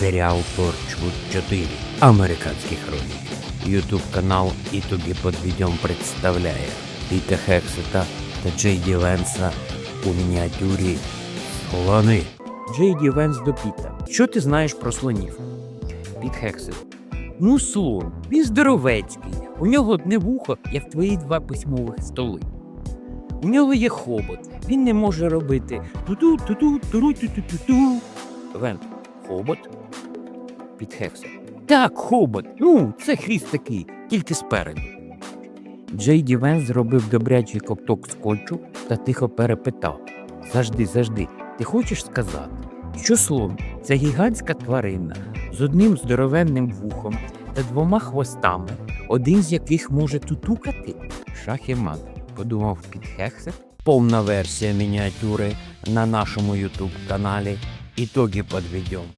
сериал Торчвуд 4. Американські хроніки. Ютуб канал Ітоги Подведем представляє Піта Хексета та Джейді Венса у мініатюрі Слони. Джейді Венс до Піта. Що ти знаєш про слонів? Піт Хексет. Ну, слон, він здоровецький. У нього одне вухо, як твої два письмових столи. У нього є хобот. Він не може робити ту-ту, ту-ту, хобот? Під Хекса. Так, хобот. Ну, це хвіст такий, тільки спереду. Джейді Вен зробив добрячий ковток скотчу та тихо перепитав. Завжди, завжди, ти хочеш сказати, що слон це гігантська тварина з одним здоровенним вухом та двома хвостами, один з яких може тутукати? Шах і мат, подумав під Хексет. Повна версія мініатюри на нашому ютуб каналі. Ітоги подведем.